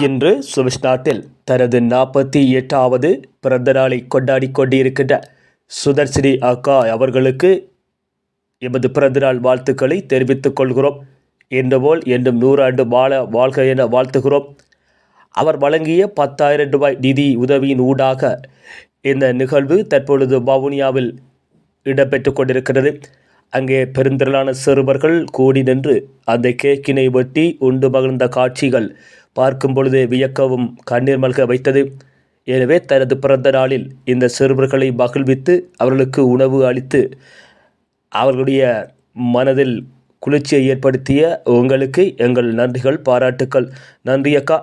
இன்று சுவிஸ் நாட்டில் தனது நாற்பத்தி எட்டாவது பிறந்த நாளை கொண்டாடி கொண்டிருக்கின்ற சுதர்சினி அக்கா அவர்களுக்கு எமது பிறந்தநாள் வாழ்த்துக்களை தெரிவித்துக் கொள்கிறோம். என்னபோல் என்னும் நூறாண்டு வாழ வாழ்க என வாழ்த்துகிறோம். அவர் வழங்கிய பத்தாயிரம் ரூபாய் நிதி உதவியின் ஊடாக இந்த நிகழ்வு தற்பொழுது வவுனியாவில் இடம்பெற்று கொண்டிருக்கிறது. அங்கே பெருந்திரளான சிறுவர்கள் கூடி நின்று அந்த கேக்கினை வெட்டி உண்டு மகிழ்ந்த காட்சிகள் பார்க்கும் பொழுதே வியக்கவும் கண்ணீர் மல்க வைத்தது. எனவே தனது பிறந்த நாளில் இந்த சிறுவர்களை மகிழ்வித்து அவர்களுக்கு உணவு அளித்து அவர்களுடைய மனதில் குளிர்ச்சியை ஏற்படுத்திய உங்களுக்கு எங்கள் நன்றிகள் பாராட்டுக்கள். நன்றி அக்கா.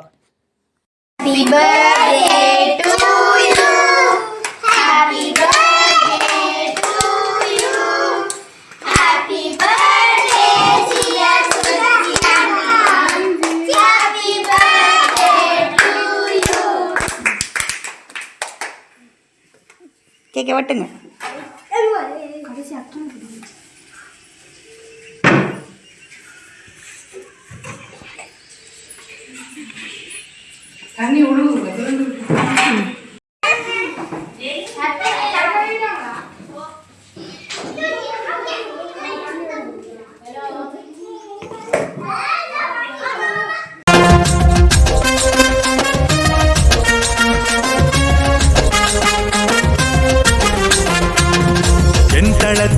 கேட்க வட்டுங்க. தண்ணி ஒழுகுங்க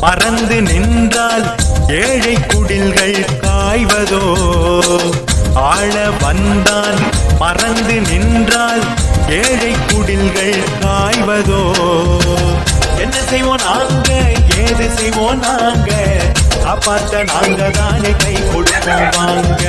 மறந்து நின்றால் ஏழை குடில்கள் காய்வதோ? ஆள வந்தான் மறந்து நின்றால் ஏழை குடில்கள் காய்வதோ? என்ன செய்வோம் நாங்க? ஏது செய்வோம் நாங்க? காப்பாத்த நாங்க தானே கை கொடுப்போம் வாங்க.